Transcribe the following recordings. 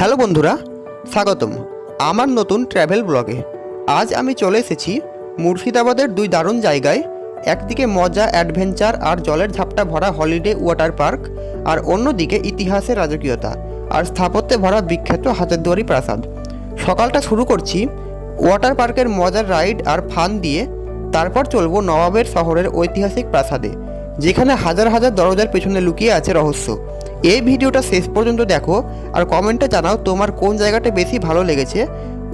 Hello বন্ধুরা, স্বাগতম আমার নতুন ট্র্যাভেল ব্লগে আজ আমি চলে এসেছি মুর্শিদাবাদের দুই দারুণ জায়গায়, একদিকে মজা অ্যাডভেঞ্চার আর জলের ঝাপটা ভরা হলিডে ওয়াটার পার্ক আর অন্যদিকে ইতিহাসের রাজকীয়তা আর স্থাপত্যে ভরা বিখ্যাত হাজারদুয়ারি প্রাসাদ। সকালটা শুরু করছি ওয়াটার পার্কের মজার রাইড আর ফান দিয়ে, তারপর চলবো নবাবের শহরের ঐতিহাসিক প্রাসাদে, যেখানে হাজার হাজার দরজার পেছনে লুকিয়ে আছে রহস্য। এই ভিডিওটা শেষ পর্যন্ত দেখো আর কমেন্টে জানাও তোমার কোন জায়গাটা বেশি ভালো লেগেছে।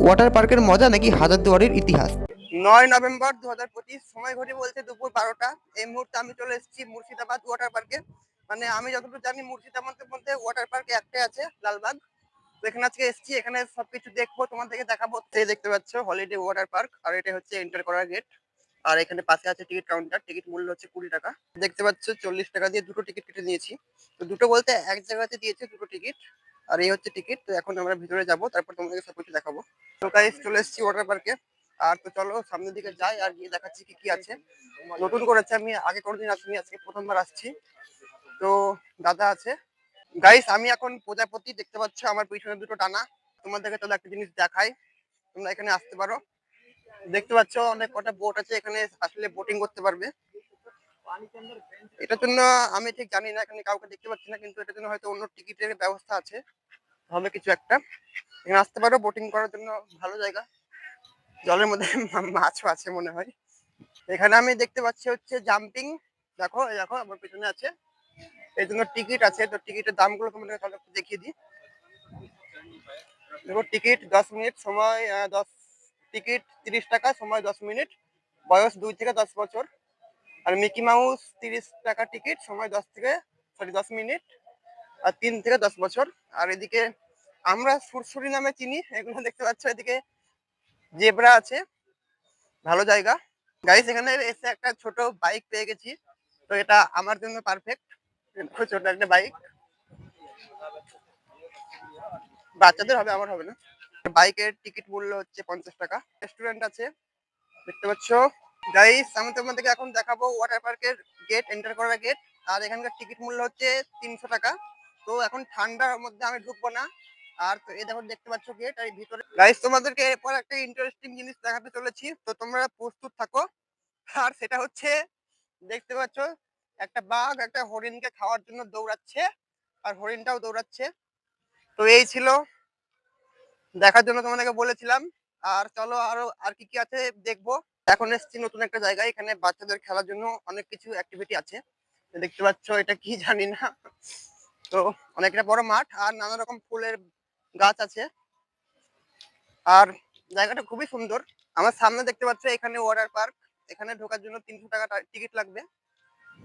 ওয়াটার পার্কের মজা নাকি হাজারদুয়ারির ইতিহাস? নয় নভেম্বর দু হাজার পঁচিশ, সময় ঘড়ি বলছে দুপুর বারোটা। এই মুহূর্তে আমি চলে এসেছি মুর্শিদাবাদ ওয়াটার পার্কে মানে আমি যতটুকু জানি মুর্শিদাবাদের মধ্যে ওয়াটার পার্ক একটাই আছে, লালবাগ। তো এখানে আজকে এসেছি, এখানে সবকিছু দেখব, তোমাদেরকে দেখাবো। দেখতে পাচ্ছ হলিডে ওয়াটার পার্ক আর এটা হচ্ছে এন্টার করার গেট আর এখানে পাশে আছে টিকিট কাউন্টার টিকিট মূল্য হচ্ছে কুড়ি টাকা। দেখতে পাচ্ছ, চল্লিশ টাকা দিয়ে দুটো টিকিট কেটে নিয়েছি। তো দুটো বলতে এক জায়গাতে দিয়েছে দুটো টিকিট আর এই হচ্ছে টিকিট তো এখন আমরা ভিতরে যাব, তারপর তোমাদেরকে সবকিছু দেখাবো। তো গাইস চলে এসেছি ওয়াটার পার্কে আর তো চলো, সামনের দিকে যাই আর গিয়ে দেখাচ্ছি কি কি আছে। নতুন করেছে আমি, আগে কোনোদিন আসিনি, আজকে প্রথমবার আসছি। তো দাদা আছে। গাইস আমি এখন প্রজাপতি, দেখতে পাচ্ছ আমার পিছনে দুটো ডানা তোমাদেরকে তাহলে একটা জিনিস দেখাই। তোমরা এখানে আসতে পারো। দেখতে পাচ্ছ, অনেক কটা বোট আছে, এখানে আসলে বোটিং করতে পারবে। এটার জন্য আমি ঠিক জানি না, এখানে কাউকে দেখতে পাচ্ছি না, কিন্তু এটার জন্য হয়তো অন্য টিকিটের ব্যবস্থা আছে। হবে কিছু একটা। এখানে আসতে পারো বোটিং করার জন্য ভালো জায়গা। জলের মধ্যে মাছও আছে মনে হয়। এখানে আমি দেখতে পাচ্ছি হচ্ছে জাম্পিং দেখো দেখো, আমার পিছনে আছে। এই জন্য টিকিট আছে, তো টিকিটের দামগুলো তোমাদের দেখিয়ে দিই। দেখো টিকিট দশ মিনিট সময় দশ টিকিট তিরিশ টাকা, সময় দশ মিনিট, বয়স দুই থেকে দশ বছর। আর মিকি মাউস তিরিশ টাকা টিকিট, সময় দশ থেকে সরি দশ মিনিট, আর তিন থেকে দশ বছর। আর এদিকে আমরা সুরসুরি নামে চিনি, এগুলো দেখতে পাচ্ছ এদিকে জেব্রা আছে, ভালো জায়গা। গাইস এখানে এসে একটা ছোট বাইক পেয়ে গেছি, তো এটা আমার জন্য পারফেক্ট ছোট একটা বাইক বাচ্চাদের হবে, আমার হবে না। বাইকের টিকিট মূল্য হচ্ছে পঞ্চাশ টাকা। রেস্টুরেন্ট আছে, দেখতে পাচ্ছ। গাইস আমি তোমাদেরকে এখন দেখাবো ওয়াটার পার্কের গেট এন্টার করার গেট আর এখানকার টিকিট মূল্য হচ্ছে তিনশো টাকা। তো এখন ঠান্ডার মধ্যে আমি ঢুকবো না। আর তো এই দেখো, দেখতে পাচ্ছ গেট আর ভিতরে গাইস তোমাদেরকে এরপর একটা ইন্টারেস্টিং জিনিস দেখাতে চলেছি। তো তোমরা প্রস্তুত থাকো। আর সেটা হচ্ছে, দেখতে পাচ্ছ, একটা বাঘ একটা হরিণকে খাওয়ার জন্য দৌড়াচ্ছে। আর হরিণটাও দৌড়াচ্ছে। তো এই ছিল দেখার জন্য তোমাদেরকে বলেছিলাম। আর চলো আরও, আর কি কি আছে দেখব। এখন এসেছি নতুন একটা জায়গায়। এখানে বাচ্চাদের খেলার জন্য অনেক কিছু অ্যাক্টিভিটি আছে। দেখতে পাচ্ছ এটা কি জানি না। তো অনেকটা বড় মাঠ আর নানা রকম ফুলের গাছ আছে। আর জায়গাটা খুবই সুন্দর। আমার সামনে দেখতে পাচ্ছ এখানে ওয়াটার পার্ক এখানে ঢোকার জন্য তিনশো টাকা টিকিট লাগবে।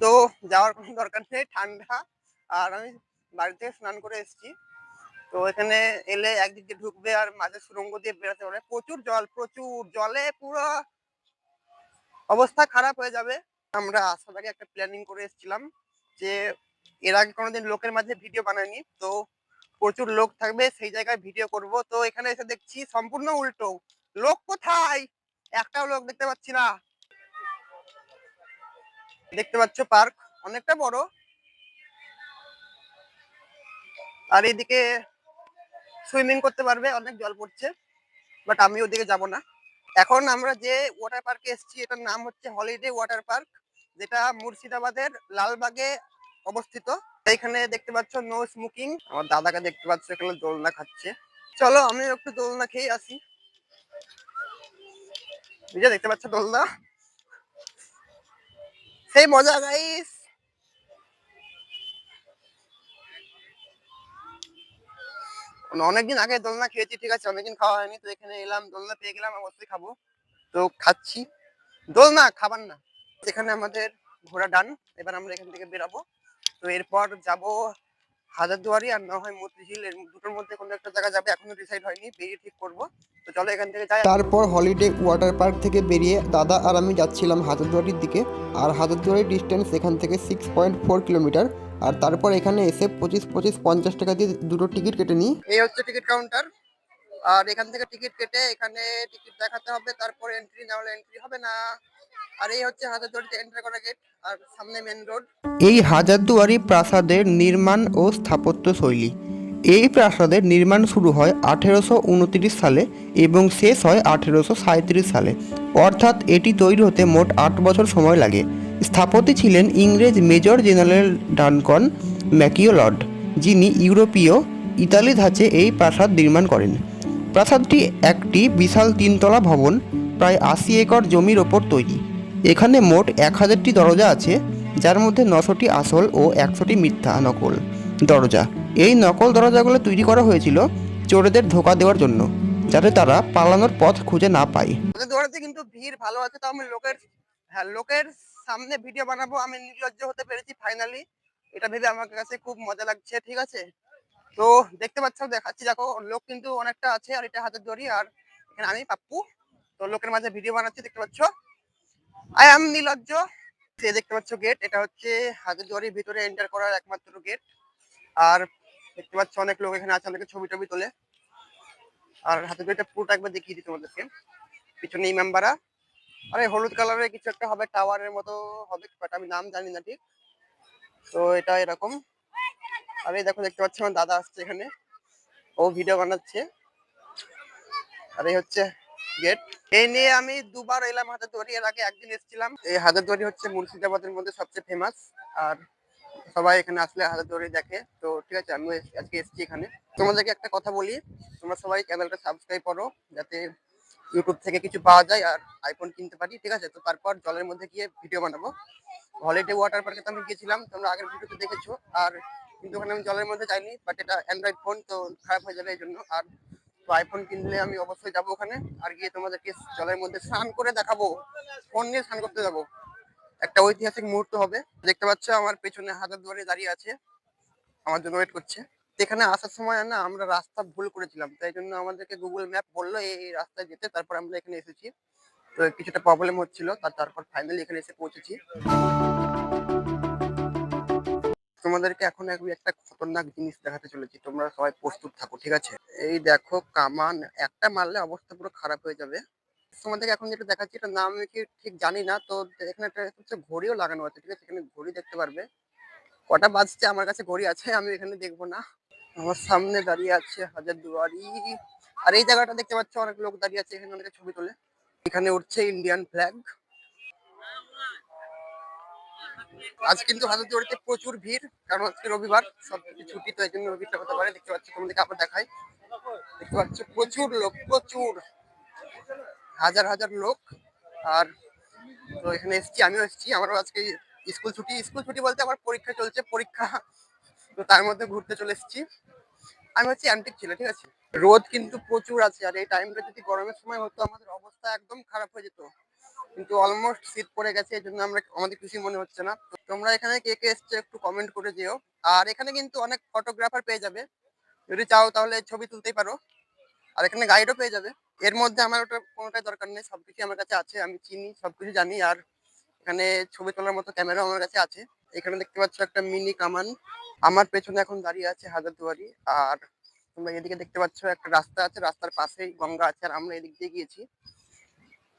তো যাওয়ার কোনো দরকার নেই। ঠান্ডা। আর আমি বাড়ি থেকে স্নান করে এসেছি। তো এখানে এলে একদিক দিয়ে ঢুকবে আর মাঝে সুরঙ্গ দিয়ে বেরোতে পারবে প্রচুর জল, প্রচুর জলে পুরো অবস্থা খারাপ হয়ে যাবে। আমরা আসার আগে একটা প্ল্যানিং করে এসেছিলাম যে এর আগে কোনোদিন লোকের মাঝে ভিডিও বানাইনি, তো প্রচুর লোক থাকবে, সেই জায়গায় ভিডিও করব। তো এখানে এসে দেখছি সম্পূর্ণ উল্টো। লোক কোথায়? একটাও লোক দেখতে পাচ্ছি না। দেখতে পাচ্ছ পার্ক, অনেকটা বড়। আর এদিকে সুইমিং করতে পারবে, অনেক জল পড়ছে বাট আমি ওদিকে যাব না। এখন আমরা যে ওয়াটার পার্কে এসেছি, এটার নাম হচ্ছে হলিডে ওয়াটার পার্ক যেটা মুর্শিদাবাদের লালবাগে অবস্থিত। এইখানে দেখতে পাচ্ছ নো স্মোকিং আমার দাদাকে দেখতে পাচ্ছ, এখানে দোলনা খাচ্ছে। চলো আমি একটু দোলনা খেয়ে আসি। এই দেখতে পাচ্ছ দোলনা। সেই মজা গাইস অনেকদিন আগে দোলনা খেয়েছি, ঠিক আছে? অনেকদিন খাওয়া হয়নি, তো এখানে এলাম, দোলনা পেয়ে গেলাম অবশ্যই খাব। তো খাচ্ছি। দোলনা, খাবার না। এখানে আমাদের ঘোড়া ডান, এবার আমরা এখান থেকে বেরাবো। তো এরপর যাব হাজারদুয়ারি, আর না হয় মতিঝিল, এর দুটোর মধ্যে কোনো একটা জায়গা যাবে, এখনও ডিসাইড হয়নি, বেরিয়ে ঠিক করব। তো চলো এখান থেকে যাই। তারপর হলিডে ওয়াটার পার্ক থেকে বেরিয়ে দাদা আর আমি যাচ্ছিলাম হাজারদুয়ারির দিকে, আর হাজারদুয়ারির ডিস্টেন্স এখান থেকে সিক্স পয়েন্ট ফোর কিলোমিটার আর তারপর এখানে এসে পঁচিশ পঁচিশ পঞ্চাশ টাকা দিয়ে দুটো টিকিট কেটে নিই। এই হচ্ছে টিকিট কাউন্টার আর এখান থেকে টিকিট কেটে এখানে টিকিট দেখাতে হবে তারপর এন্ট্রি না হলে এন্ট্রি হবে না। আর এই হচ্ছে হাজারদুয়ারিতে এন্টার করা গেট আর সামনে মেন রোড এই হাজারদুয়ারি প্রাসাদের নির্মাণ ও স্থাপত্য শৈলী। এই প্রাসাদের নির্মাণ শুরু হয় আঠেরোশো উনত্রিশ সালে এবং শেষ হয় আঠেরোশো সাঁত্রিশ সালে। অর্থাৎ এটি তৈরি হতে মোট আট বছর সময় লাগে। স্থাপতি ছিলেন ইংরেজ মেজর জেনারেল ডানকন ম্যাকিওলড যিনি ইউরোপীয় ইতালি ধাঁচে এই প্রাসাদ নির্মাণ করেন। প্রাসাদটি একটি বিশাল তিনতলা ভবন, প্রায় আশি একর জমির ওপর তৈরি। এখানে মোট এক হাজারটি দরজা আছে, যার মধ্যে নশোটি আসল ও একশোটি মিথ্যা নকল দরজা। এই নকল দরজাগুলো তৈরি করা হয়েছিল চোরেদের ধোকা দেওয়ার জন্য, যাতে তারা পালানোর পথ খুঁজে না পায়। কিন্তু ভিড় ভালো আছে, তো আমি লোকের হ্যাঁ লোকের সামনে ভিডিও বানাবো, আমি নির্লজ্জ হতে পেরেছি ফাইনালি এটা ভেবে আমার কাছে খুব মজা লাগছে, ঠিক আছে? তো দেখতে পাচ্ছ, দেখাচ্ছি, দেখো, লোক কিন্তু অনেকটা আছে, আর এটা হাতের দড়ি, আর এখানে আমি, পাপ্পু। তো লোকের মাঝে ভিডিও বানাচ্ছি, দেখতে পাচ্ছ? আই এম নীলজ্জ সে দেখতে পাচ্ছ গেট এটা হচ্ছে হাতের দড়ির ভিতরে এন্টার করার একমাত্র গেট আর দেখতে পাচ্ছ, অনেক লোক এখানে আছে, অনেকে ছবি টবি তোলে। আর হাতের দড়িটা পুরোটা একবার দেখিয়ে দিই তোমাদেরকে। পিছনে ইমামবাড়া আরে, হলুদ কালারের কিছু একটা হবে টাওয়ারের মতো হবে বাট আমি নাম জানি না ঠিক। তো এটা এরকম। আর দেখো, দেখতে পাচ্ছি আমার দাদা আসছে এখানে। ও ভিডিও বানাচ্ছে। আর এই হচ্ছে গেট এই নিয়ে আমি দুবার এলাম হাজার দুয়ারি এর আগে একদিন এসেছিলাম। এই হাজার দুয়ারি হচ্ছে মুর্শিদাবাদের মধ্যে সবচেয়ে ফেমাস আর সবাই এখানে আসলে হাজার দুয়ারি দেখে। তো ঠিক আছে আমি আজকে এসেছি এখানে। তোমাদেরকে একটা কথা বলি। তোমরা সবাই চ্যানেলটা সাবস্ক্রাইব করো, যাতে ইউটিউব থেকে কিছু পাওয়া যায় আর আইফোন কিনতে পারি, ঠিক আছে? তো তারপর জলের মধ্যে গিয়ে ভিডিও বানাবো। হলিডে ওয়াটার পার্কে তো আমি গেছিলাম তোমরা আগের ভিডিওতে দেখেছ। আর কিন্তু ওখানে আমি জলের মধ্যে যাইনি বাট এটা অ্যান্ড্রয়েড ফোন তো খারাপ হয়ে যাবে এই জন্য আর তো আইফোন কিনলে আমি অবশ্যই যাব ওখানে। আর গিয়ে তোমাদেরকে জলের মধ্যে স্নান করে দেখাবো। ফোন নিয়ে স্নান করতে যাব। একটা ঐতিহাসিক মুহূর্ত হবে। দেখতে পাচ্ছ, আমার পেছনে হাজার দুয়ারে দাঁড়িয়ে আছে। আমার জন্য ওয়েট করছে। এখানে আসার সময় না আমরা রাস্তা ভুল করেছিলাম। তাই জন্য আমাদেরকে গুগল ম্যাপ বলল এই রাস্তায় যেতে। তারপর আমরা এখানে এসেছি। তো কিছুটা প্রবলেম হচ্ছিল, তার, তারপর ফাইনালি এখানে এসে পৌঁছেছি। তোমাদেরকে এখন একটা খতরনাক জিনিস দেখাতে চলেছি। তোমরা সবাই প্রস্তুত থাকো, ঠিক আছে? এই দেখো, কামান, একটা মারলে অবস্থা পুরো খারাপ হয়ে যাবে। তোমাদেরকে এখন যেটা দেখাচ্ছি এটা নাম কি ঠিক জানি না। তো এখানে একটা হচ্ছে ঘড়িও লাগানো আছে, ঠিক আছে? এখানে ঘড়ি দেখতে পারবে। কটা বাজছে? আমার কাছে ঘড়ি আছে, আমি এখানে দেখব না। আমার সামনে দাঁড়িয়ে আছে হাজার দুয়ারি। আর এই জায়গাটা দেখতে পাচ্ছ, অনেক লোক দাঁড়িয়ে আছে এখানে, অনেকে ছবি তোলে। এখানে উঠছে ইন্ডিয়ান ফ্ল্যাগ আজ কিন্তু হাজার দুয়ারিতে প্রচুর ভিড়, কারণ আজকে রবিবার সব ছুটি, তো এই জন্য ভিড়টা হতে পারে। দেখতে পাচ্ছ, তোমাদেরকে আবার দেখাই। দেখতে পাচ্ছ, প্রচুর লোক, প্রচুর। হাজার হাজার লোক। আর তো এখানে এসেছি, আমিও এসেছি। আমারও আজকে স্কুল ছুটি। স্কুল ছুটি বলতে আমার পরীক্ষা চলছে। পরীক্ষা তো তার মধ্যে ঘুরতে চলে এসেছি। আমি হচ্ছে অ্যান্টিক ছিল, ঠিক আছে? রোদ কিন্তু প্রচুর আছে আর এই টাইমটা যদি গরমের সময় হতো, আমাদের অবস্থা একদম খারাপ হয়ে যেত। কিন্তু অলমোস্ট শীত পড়ে গেছে, এই জন্য আমরা আমাদের খুশি মনে হচ্ছে না। তোমরা এখানে কে কে এসছো একটু কমেন্ট করে যেও। আর এখানে কিন্তু অনেক ফটোগ্রাফার পেয়ে যাবে। যদি চাও তাহলে ছবি তুলতেই পারো। আর এখানে গাইডও পেয়ে যাবে। এর মধ্যে আমার ওটা কোনোটাই দরকার নেই, সবকিছু আমার কাছে আছে, আমি চিনি, সবকিছু জানি। আর এখানে ছবি তোলার মতো ক্যামেরাও আমার কাছে আছে। এখানে দেখতে পাচ্ছ একটা মিনি কামান। আমার পেছনে এখন দাঁড়িয়ে আছে হাজারদুয়ারি আর তোমরা এদিকে দেখতে পাচ্ছ একটা রাস্তা আছে, রাস্তার পাশেই গঙ্গা আছে, আর আমরা এদিক দিয়ে গিয়েছি।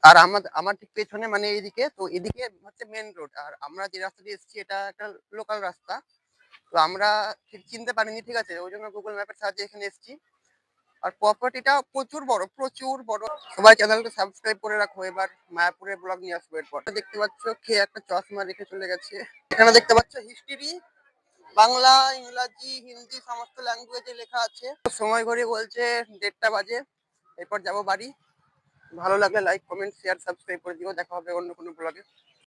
আর আমার আমার ঠিক পেছনে মানে এইদিকে তো এদিকে হচ্ছে মেন রোড আর আমরা যে রাস্তা দিয়ে এসেছি এটা একটা লোকাল রাস্তা। তো আমরা ঠিক চিনতে পারিনি, ঠিক আছে? ওই জন্য গুগল ম্যাপের সাহায্যে এখানে এসেছি। আর প্রপার্টিটা প্রচুর বড় প্রচুর বড়। সবাই চ্যানেলটা সাবস্ক্রাইব করে রাখো, এবার মায়াপুরের ব্লগ নিয়ে আসব এরপর। দেখতে পাচ্ছ খেয়ে একটা চশমা রেখে চলে গেছে। এখানে দেখতে পাচ্ছ হিস্ট্রি বাংলা, ইংরাজি, হিন্দি, সমস্ত ল্যাঙ্গুয়েজে লেখা আছে। সময় ঘড়ি বলছে দেড়টা বাজে, এরপর যাব বাড়ি। ভালো লাগলে লাইক কমেন্ট শেয়ার সাবস্ক্রাইব করে দিও। দেখা হবে অন্য কোনো ব্লগে